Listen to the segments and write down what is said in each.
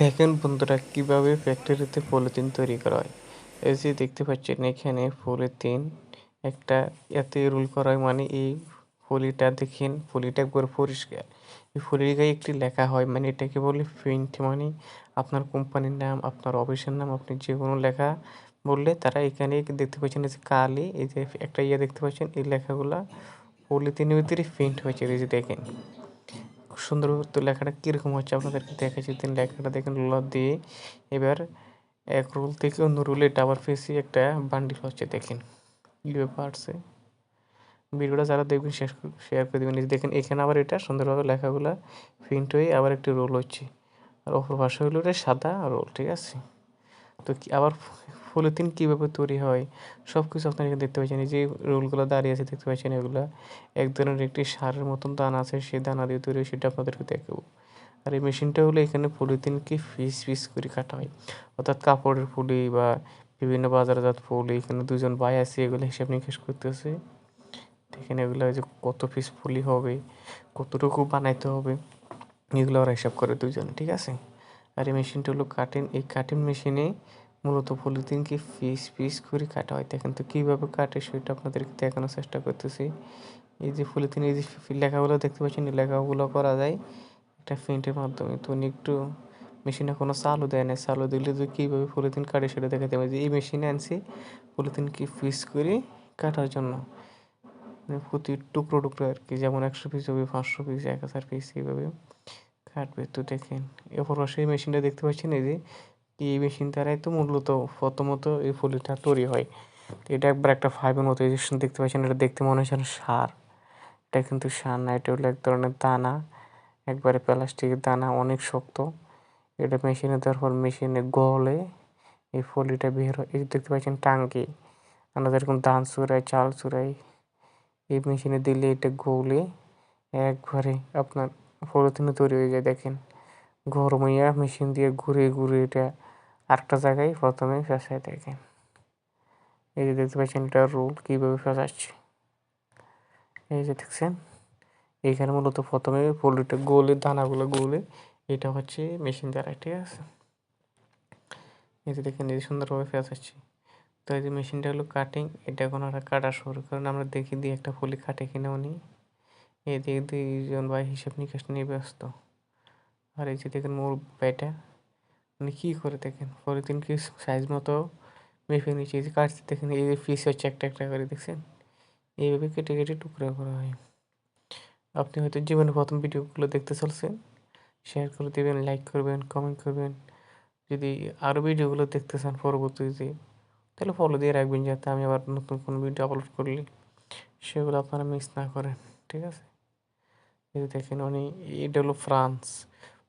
দেখেন বন্ধুরা, কীভাবে ফ্যাক্টরিতে পলিথিন তৈরি করা হয়। এই যে দেখতে পাচ্ছেন, এখানে পলিথিন একটা এতে রোল করা হয় মানে এই ফলিটা দেখেন ফলিটা একবার পরিষ্কার। এই ফলির গায়ে একটি লেখা হয় মানে এটাকে বলে প্রিন্ট মানে আপনার কোম্পানির নাম, আপনার অফিসের নাম, আপনি যে কোনো লেখা বললে তারা এখানে দেখতে পাচ্ছেন এই যে কালি, এই যে একটা ইয়ে দেখতে পাচ্ছেন, এই লেখাগুলা পলিথিনের ভিতরে প্রিন্ট হয়েছে, এই যে দেখেন। খুব সুন্দর তো লেখাটা কীরকম হচ্ছে আপনাদেরকে দেখাচ্ছি। তিনি লেখাটা দেখেন রোলার দিয়ে। এবার এক রোল থেকে অন্য রুলে ডাবার ফেসি একটা বান্ডিল হচ্ছে, দেখেন। কীভাবে পারছে ভিডিওটা যারা দেখবেন, শেষ শেয়ার করে দেবেন। দেখেন, এখানে আবার এটা সুন্দরভাবে লেখাগুলো প্রিন্ট হয়ে আবার একটি রোল হচ্ছে। আর অপর পাশে হলো এটা সাদা রোল ঠিক আছে? তো আবার পলিথিন কীভাবে তৈরি হয়? সব কিছু আপনারা এখানে দেখতে পাচ্ছেন। যে রোলগুলো দাঁড়িয়ে আছে, দেখতে পাচ্ছেন এগুলো। এক ধরনের একটি সারের মতন দানা আছে, সেই দানা দিয়ে তৈরি সেটা আপনাদেরকে দেখাবো। আর এই মেশিনটা হলো এখানে পলিথিনকে ফিস ফিস করে কাটা হয়। অর্থাৎ কাপড়ের ফুলি বা বিভিন্ন বাজারজাত ফুলি এখানে দুজন ভাই আছে, এগুলো হিসাব নিকাশ করতেছে। দেখেন এগুলো যে কত পিস ফুলি হবে, কতটুকু বানাইতে হবে, এগুলো ওরা হিসাব করে দুজন ঠিক আছে? আর এই মেশিনটা হলো কাটিং এই কাটিং মেশিনে মূলত পলিথিনকে পিস পিস করে কাটা হয়। দেখেন তো কীভাবে কাটে সেটা আপনাদেরকে দেখানোর চেষ্টা করতেছি। এই যে পলিথিন এই যে লেখাগুলো দেখতে পাচ্ছেন, এই লেখাগুলো করা যায় একটা প্রিন্টের মাধ্যমে। তো উনি একটু মেশিনে কোনো চালু দেয় না। চালু দিলে যে কীভাবে পলিথিন কাটে সেটা দেখাতে হবে। যে এই মেশিনে আনছি পলিথিনকে পিস করে কাটার জন্য। মানে প্রতি টুকরো টুকরো আর কি। যেমন একশো পিস হবে, পাঁচশো পিস এক হাজার পিস এইভাবে। কাটবে তো দেখেন, এরপর সেই মেশিনটা দেখতে পাচ্ছেন এই যে এই মেশিন দ্বারাই তো মূলত প্রথমত এই ফলিটা তৈরি হয়। তো এটা একবার একটা ফাইবের মতো দেখতে পাচ্ছেন, এটা দেখতে মনে হচ্ছে সার। এটা কিন্তু সার না, এটা হলো এক ধরনের দানা। একবারে প্লাস্টিকের দানা, অনেক শক্ত। এটা মেশিনে দেওয়ার পর মেশিনে গলে এই ফলিটা বের হয়। এই দেখতে পাচ্ছেন টাঙ্কি। আমরা যেরকম ধান চুরাই, চাল চুরাই, এই মেশিনে দিলে এটা গলে একবারে আপনার পলিথিনে তৈরি হয়ে যায়, দেখেন। গরম হইয়া মেশিন দিয়ে ঘুরে ঘুরে এটা আরেকটা জায়গায় প্রথমে ফেসায় দেখেন। এই যে দেখতে পাচ্ছেন এটা রোল কীভাবে ফেসাচ্ছে। এই যে দেখছেন এইখানে মূলত প্রথমে পোলট্রিটা গোলে, দানাগুলো গোলে এটা হচ্ছে মেশিন দ্বারা ঠিক আছে? এই যে দেখেন, এই সুন্দরভাবে ফেসাচ্ছি। তো এই যে মেশিনটা হলো কাটিং এটা এখন আমরা কাটা শুরু করেন আমরা দেখি দিয়ে একটা ফুলি কাটে কিনে উনি। এই দিকে দুইজন ভাই হিসাব নিকাশ নিয়ে ব্যস্ত। আর এই যে দেখেন মোর ব্যাটা, উনি কী করে দেখেন? পলিথিন কি সাইজ মতো মেপে নিচে যে কাটতে দেখেন এই যে পিস হচ্ছে একটা একটা করে, দেখছেন? এইভাবে কেটে কেটে টুকরো করা হয়। আপনি হয়তো জীবনে প্রথম ভিডিওগুলো দেখতে চলছেন শেয়ার করে দেবেন লাইক করবেন কমেন্ট করবেন। যদি আরও ভিডিওগুলো দেখতে চান পরবর্তীতে, তাহলে ফলো দিয়ে রাখবেন যাতে আমি আবার নতুন কোনো ভিডিও আপলোড করলে সেগুলো আপনারা মিস না করেন, ঠিক আছে? এই দেখেন উনি এটা হলো ফ্রান্স।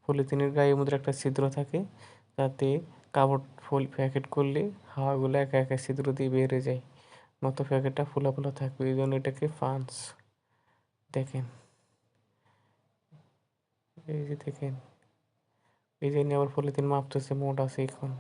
পলিথিনের গায়ের মধ্যে একটা ছিদ্র থাকে তাতে কাপড় ফুল প্যাকেট করলে হাওয়াগুলো একা একা ছিদ্র দিয়ে বেড়ে যায়। মতো প্যাকেটটা ফোলা ফোলা থাকবে, এই জন্য এটাকে ফ্রান্স দেখেন। এই যে দেখেন, এই যে আবার পলিথিন মাপতেছে মোট আছে এখন।